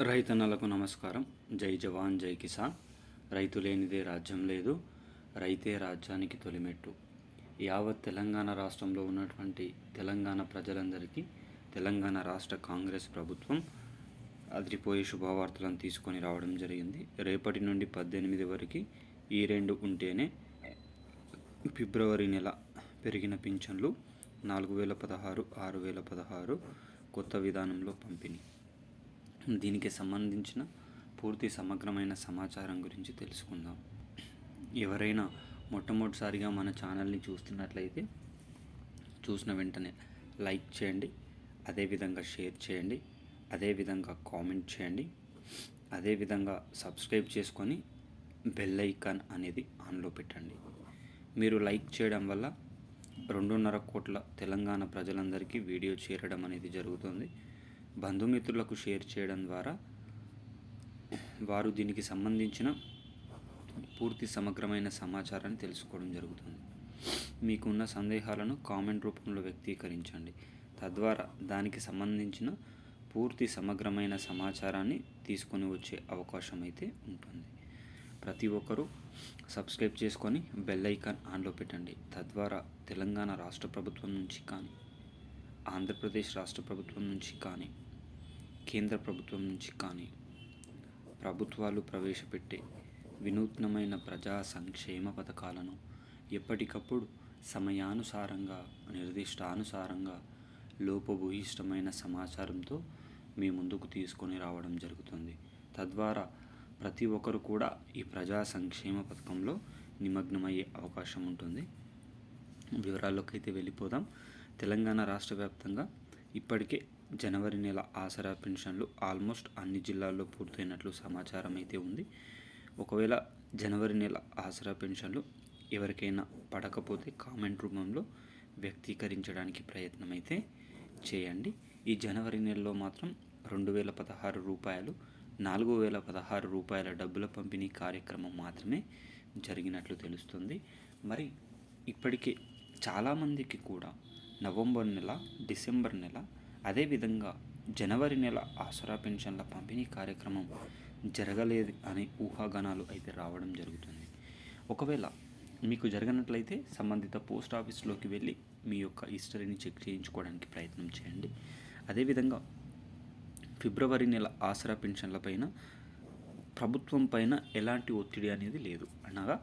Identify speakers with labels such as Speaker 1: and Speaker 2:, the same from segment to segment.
Speaker 1: రైతన్నలకు నమస్కారం. జై జవాన్ జై కిసాన్. రైతు లేనిదే రాజ్యం లేదు. రైతే రాజ్యానికి తొలిమెట్టు. యావత్ తెలంగాణ రాష్ట్రంలో ఉన్నటువంటి తెలంగాణ ప్రజలందరికీ తెలంగాణ రాష్ట్ర కాంగ్రెస్ ప్రభుత్వం అదిరిపోయే శుభవార్తలను తీసుకొని రావడం జరిగింది. రేపటి నుండి పద్దెనిమిది వరకు ఈ రెండు ఉంటేనే ఫిబ్రవరి నెల పెరిగిన పింఛన్లు నాలుగు వేల పదహారు ఆరు వేల పదహారు కొత్త విధానంలో పంపిణీ. దీనికి సంబంధించిన పూర్తి సమగ్రమైన సమాచారం గురించి తెలుసుకుందాం. ఎవరైనా మొట్టమొదటిసారిగా మన ఛానల్ని చూస్తున్నట్లయితే చూసిన వెంటనే లైక్ చేయండి అదేవిధంగా షేర్ చేయండి అదేవిధంగా కామెంట్ చేయండి అదేవిధంగా సబ్స్క్రైబ్ చేసుకొని బెల్ ఐకాన్ అనేది ఆన్లో పెట్టండి. మీరు లైక్ చేయడం వల్ల రెండున్నర కోట్ల తెలంగాణ ప్రజలందరికీ వీడియో చేరడం అనేది జరుగుతుంది. బంధుమిత్రులకు షేర్ చేయడం ద్వారా వారు దీనికి సంబంధించిన పూర్తి సమగ్రమైన సమాచారాన్ని తెలుసుకోవడం జరుగుతుంది. మీకున్న సందేహాలను కామెంట్ రూపంలో వ్యక్తీకరించండి. తద్వారా దానికి సంబంధించిన పూర్తి సమగ్రమైన సమాచారాన్ని తీసుకొని వచ్చే అవకాశం అయితే ఉంటుంది. ప్రతి ఒక్కరూ సబ్స్క్రైబ్ చేసుకొని బెల్ ఐకాన్ ఆన్లో పెట్టండి. తద్వారా తెలంగాణ రాష్ట్ర ప్రభుత్వం నుంచి కానీ ఆంధ్రప్రదేశ్ రాష్ట్ర ప్రభుత్వం నుంచి కానీ కేంద్ర ప్రభుత్వం నుంచి కానీ ప్రభుత్వాలు ప్రవేశపెట్టే వినూత్నమైన ప్రజా సంక్షేమ పథకాలను ఎప్పటికప్పుడు సమయానుసారంగా నిర్దిష్టానుసారంగా లోపభూయిష్టమైన సమాచారంతో మీ ముందుకు తీసుకొని రావడం జరుగుతుంది. తద్వారా ప్రతి ఒక్కరు కూడా ఈ ప్రజా సంక్షేమ పథకంలో నిమగ్నమయ్యే అవకాశం ఉంటుంది. వివరాల్లోకి అయితే వెళ్ళిపోదాం. తెలంగాణ రాష్ట్ర వ్యాప్తంగా ఇప్పటికే జనవరి నెల ఆసరా పెన్షన్లు ఆల్మోస్ట్ అన్ని జిల్లాల్లో పూర్తయినట్లు సమాచారం అయితే ఉంది. ఒకవేళ జనవరి నెల ఆసరా పెన్షన్లు ఎవరికైనా పడకపోతే కామెంట్ రూపంలో వ్యక్తీకరించడానికి ప్రయత్నం అయితే చేయండి. ఈ జనవరి నెలలో మాత్రం రెండు వేల పదహారు రూపాయలు నాలుగు వేల పదహారు రూపాయల డబ్బుల పంపిణీ కార్యక్రమం మాత్రమే జరిగినట్లు తెలుస్తుంది. మరి ఇప్పటికే చాలామందికి కూడా నవంబర్ నెల డిసెంబర్ నెల అదేవిధంగా జనవరి నెల ఆసరా పెన్షన్ల పంపిణీ కార్యక్రమం జరగలేదు అనే ఊహాగానాలు అయితే రావడం జరుగుతుంది. ఒకవేళ మీకు జరగనట్లయితే సంబంధిత పోస్ట్ ఆఫీస్లోకి వెళ్ళి మీ యొక్క హిస్టరీని చెక్ చేయించుకోవడానికి ప్రయత్నం చేయండి. అదేవిధంగా ఫిబ్రవరి నెల ఆసరా పెన్షన్లపైన ప్రభుత్వం పైన ఎలాంటి ఒత్తిడి అనేది లేదు. అనగా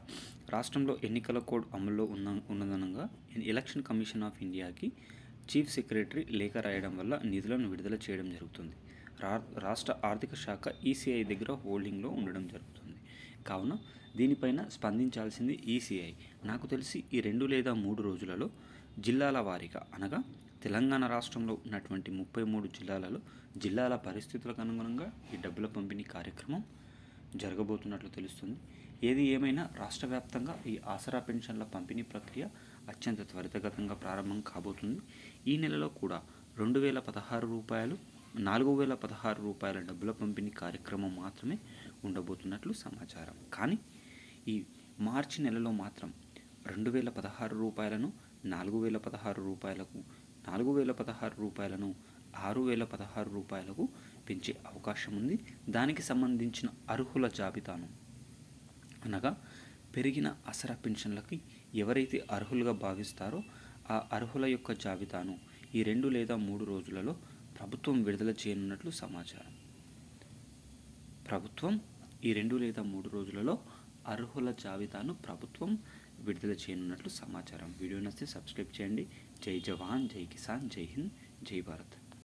Speaker 1: రాష్ట్రంలో ఎన్నికల కోడ్ అమల్లో ఉన్న ఉన్నదనంగా ఎలక్షన్ కమిషన్ ఆఫ్ ఇండియాకి చీఫ్ సెక్రటరీ లేఖ రాయడం వల్ల నిధులను విడుదల చేయడం జరుగుతుంది. రా రాష్ట్ర ఆర్థిక శాఖ ఈసీఐ దగ్గర హోల్డింగ్లో ఉండడం జరుగుతుంది. కావున దీనిపైన స్పందించాల్సింది ఈసీఐ. నాకు తెలిసి ఈ రెండు లేదా మూడు రోజులలో జిల్లాల వారీగా అనగా తెలంగాణ రాష్ట్రంలో ఉన్నటువంటి ముప్పై మూడు జిల్లాలలో జిల్లాల పరిస్థితులకు అనుగుణంగా ఈ డబ్బుల పంపిణీ కార్యక్రమం జరగబోతున్నట్లు తెలుస్తుంది. ఏది ఏమైనా రాష్ట్ర వ్యాప్తంగా ఈ ఆసరా పెన్షన్ల పంపిణీ ప్రక్రియ అత్యంత త్వరితగతంగా ప్రారంభం కాబోతుంది. ఈ నెలలో కూడా రెండు వేల పదహారు రూపాయలు నాలుగు వేల పదహారు రూపాయల డబ్బుల పంపిణీ కార్యక్రమం మాత్రమే ఉండబోతున్నట్లు సమాచారం. కానీ ఈ మార్చి నెలలో మాత్రం రెండు వేల పదహారు రూపాయలను నాలుగు వేల పదహారు రూపాయలకు నాలుగు వేల పదహారు రూపాయలను ఆరు వేల పదహారు రూపాయలకు పెంచే అవకాశం ఉంది. దానికి సంబంధించిన అర్హుల జాబితాను అనగా పెరిగిన అసరా పెన్షన్లకి ఎవరైతే అర్హులుగా భావిస్తారో ఆ అర్హుల యొక్క జాబితాను ఈ రెండు లేదా మూడు రోజులలో ప్రభుత్వం విడుదల చేయనున్నట్లు సమాచారం. ప్రభుత్వం ఈ రెండు లేదా మూడు రోజులలో అర్హుల జాబితాను ప్రభుత్వం విడుదల చేయనున్నట్లు సమాచారం. వీడియో నచ్చితే సబ్స్క్రైబ్ చేయండి. జై జవాన్ జై కిసాన్ జై హింద్ జై భారత్.